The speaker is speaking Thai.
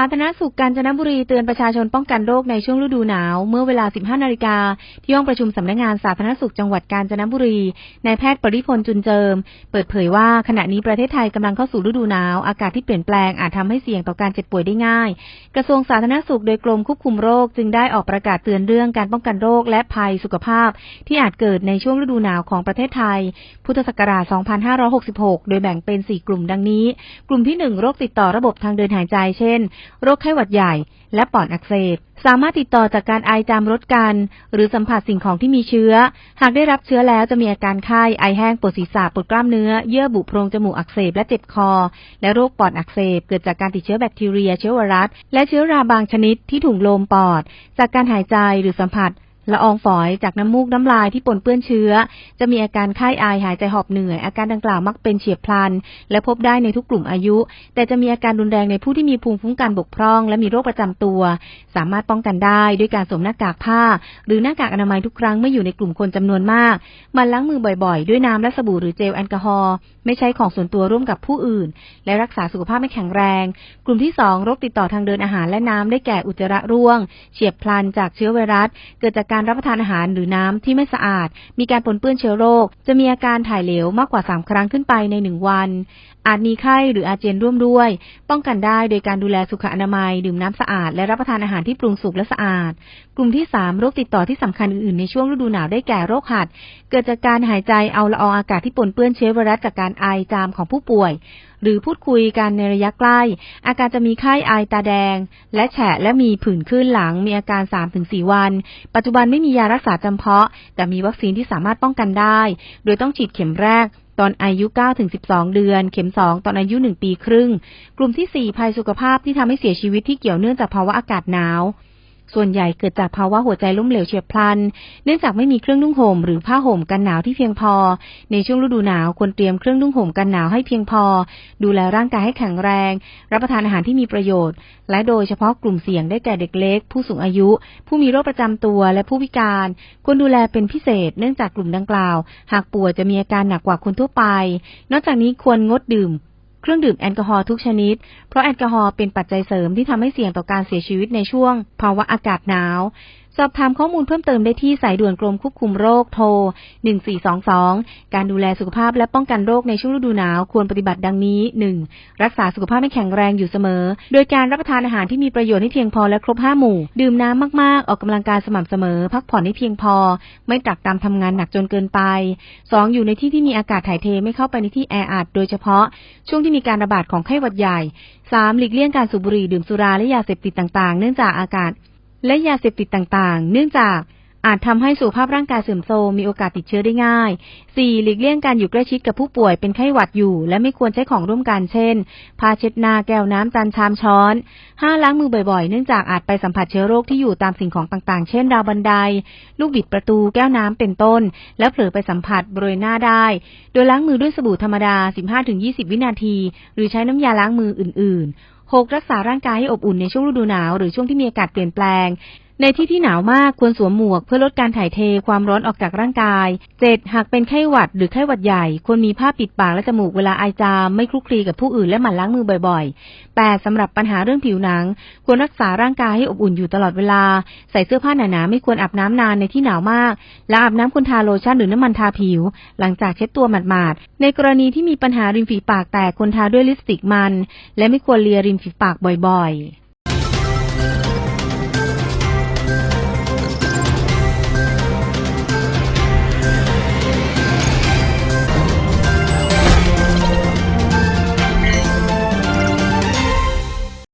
าธารณสุขกาญจนบุรีเตือนประชาชนป้องกันโรคในช่วงฤดูหนาว เมื่อเวลา 15 นาฬิกาที่ห้องประชุมสำนักงานสาธารณสุขจังหวัดกาญจนบุรีนายแพทย์ปริพลจุนเจิม เปิดเผยว่าขณะนี้ประเทศไทยกำลังเข้าสู่ฤดูหนาว อากาศที่เปลี่ยนแปลงอาจทำให้เสี่ยงต่อการเจ็บป่วยได้ง่าย กระทรวงสาธารณสุขโดยกรมควบคุมโรค จึงได้ออกประกาศเตือนเรื่องการป้องกันโรคและภัยสุขภาพ ที่อาจเกิดในช่วงฤดูหนาวของประเทศไทย พุทธศักราช 2566 โดยแบ่งเป็น 4 กลุ่มดังนี้ กลุ่มที่ 1 โรคติดต่อระบบทางเดินหายใจ เช่นโรคไข้หวัดใหญ่ และปอดอักเสบ สามารถติดต่อจากการไอจามรถกัน หรือสัมผัสสิ่งของที่มีเชื้อ หากได้รับเชื้อแล้วจะมีอาการไข้ ไอแห้ง ปวดศีรษะ ปวดกล้ามเนื้อ เยื่อบุโพรงจมูกอักเสบ และเจ็บคอ และโรคปอดอักเสบ เกิดจากการติดเชื้อแบคทีเรีย เชื้อไวรัส และเชื้อราบางชนิดที่ถุงลมปอด จากการหายใจหรือสัมผัส ละอองฝอยจากน้ำมูกน้ำลายที่ปนเปื้อนเชื้อ จะมีอาการไข้อายหายใจหอบเหนื่อย อาการดังกล่าวมักเป็นเฉียบพลัน และพบได้ในทุกกลุ่มอายุ แต่จะมีอาการรุนแรงในผู้ที่มีภูมิคุ้มกันบกพร่อง และมีโรคประจำตัว สามารถป้องกันได้ด้วยการสวมหน้ากากผ้า หรือหน้ากากอนามัยทุกครั้งเมื่ออยู่ในกลุ่มคนจำนวนมาก มันล้างมือบ่อยๆ ด้วยน้ำและสบู่หรือเจลแอลกอฮอล์ไม่ใช้ของส่วนตัวร่วมกับผู้อื่น และรักษาสุขภาพไม่แข็งแรง กลุ่มที่สองโรคติดต่อทางเดินอาหารและน้ำได้แก่อุจจาระร่วง เฉียบพลันจากเชื้อไวรัส เกิดจากการรับประทานอาหารหรือน้ำที่ไม่สะอาด มีการปนเปื้อนเชื้อโรค จะมีอาการถ่ายเหลวมากกว่า 3 ครั้งขึ้นไปใน 1 วันอาจมีไข้หรืออาเจียนร่วมด้วย ป้องกันได้โดยการดูแลสุขอนามัย ดื่มน้ำสะอาด และรับประทานอาหารที่ปรุงสุกและสะอาด กลุ่มที่ 3 โรคติดต่อที่สำคัญอื่นๆ ในช่วงฤดูหนาวได้แก่โรคหัด เกิดจากการหายใจเอาละอองอากาศที่ปนเปื้อนเชื้อไวรัสจากการไอจามของผู้ป่วย หรือพูดคุยกันในระยะใกล้ อาการจะมีไข้ไอตาแดง และแฉะและมีผื่นขึ้นหลัง มีอาการ 3-4 วัน ปัจจุบันไม่มียารักษาจำเพาะ แต่มีวัคซีนที่สามารถป้องกันได้ โดยต้องฉีดเข็มแรก ตอนอายุ 9-12 เดือน เข็ม 2 ตอนอายุ 1 ปีครึ่ง กลุ่มที่ 4 ภัยสุขภาพที่ทำให้เสียชีวิตที่เกี่ยวเนื่องจากภาวะอากาศหนาว ส่วนใหญ่เกิดจากภาวะหัวใจล้มเหลวเฉียบพลัน เนื่องจากไม่มีเครื่องนุ่งห่มหรือผ้าห่มกันหนาวที่เพียงพอ ในช่วงฤดูหนาวควรเตรียมเครื่องนุ่งห่มกันหนาวให้เพียงพอ ดูแลร่างกายให้แข็งแรง รับประทานอาหารที่มีประโยชน์ และโดยเฉพาะกลุ่มเสี่ยงได้แก่เด็กเล็ก ผู้สูงอายุ ผู้มีโรคประจำตัวและผู้พิการ ควรดูแลเป็นพิเศษ เนื่องจากกลุ่มดังกล่าว หากป่วยจะมีอาการหนักกว่าคนทั่วไป นอกจากนี้ควรงดดื่ม เครื่องดื่มแอลกอฮอล์ทุกชนิด เพราะแอลกอฮอล์เป็นปัจจัยเสริมที่ทำให้เสี่ยงต่อการเสียชีวิตในช่วงภาวะอากาศหนาว อบถามข้อมูลเพิ่มเติมได้ที่สายด่วนกรมควบคุมโรคโทร 1422 การดูแลสุขภาพและป้องกันโรคในช่วงฤดูหนาวควรปฏิบัติดังนี้ 1. รักษาสุขภาพให้แข็งแรงอยู่เสมอ โดยการรับประทานอาหารที่มีประโยชน์ให้เพียงพอและครบ5หมู่ ดื่มน้ำมากๆ ออกกำลังกายสม่ำเสมอ พักผ่อนให้เพียงพอ ไม่ตักตามทำงานหนักจนเกินไป 2. อยู่ในที่ที่มีอากาศถ่ายเทไม่เข้าไปในที่แออัดโดยเฉพาะ ช่วงที่มีการระบาดของไข้หวัดใหญ่ 3. หลีกเลี่ยงการสูบบุหรี่ดื่มสุราและยาเสพติดต่างๆ เนื่องจากอากาศ และยาเสพติดต่างๆ เนื่องจากอาจทำให้สุขภาพร่างกายเสื่อมโทรมมีโอกาสติดเชื้อได้ง่าย 4. หลีกเลี่ยงการอยู่ใกล้ชิดกับผู้ป่วยเป็นไข้หวัดอยู่ และไม่ควรใช้ของร่วมกันเช่นผ้าเช็ดหน้าแก้วน้ำจานชามช้อน 5. ล้างมือบ่อยๆ เนื่องจากอาจไปสัมผัสเชื้อโรคที่อยู่ตามสิ่งของต่างๆ เช่นราวบันได ลูกบิดประตูแก้วน้ำเป็นต้น และเผลอไปสัมผัสบริเวณหน้าได้ โดยล้างมือด้วยสบู่ธรรมดา 15-20 วินาที หรือใช้น้ำยาล้างมืออื่นๆ 6. รักษาร่างกายให้อบอุ่นในช่วงฤดูหนาว หรือช่วงที่มีอากาศเปลี่ยนแปลง ในที่ที่หนาวมากควรสวมหมวกเพื่อลดการถ่ายเทความร้อนออกจากร่างกาย 7. หากเป็นไข้หวัดหรือไข้หวัดใหญ่ ควรมีผ้าปิดปากและจมูกเวลาไอจาม ไม่คลุกคลีกับผู้อื่นและหมั่นล้างมือบ่อยๆ 8. สำหรับปัญหาเรื่องผิวหนัง ควรรักษาร่างกายให้อบอุ่นอยู่ตลอดเวลา ใส่เสื้อผ้าหนาๆไม่ควรอาบน้ำนานในที่หนาวมาก และอาบน้ำควรทาโลชั่นหรือน้ำมันทาผิว หลังจากเช็ดตัวหมาดๆ ในกรณีที่มีปัญหาริมฝีปากแตกควรทาด้วยลิปสติกมัน และไม่ควรเลียริมฝีปากบ่อยๆ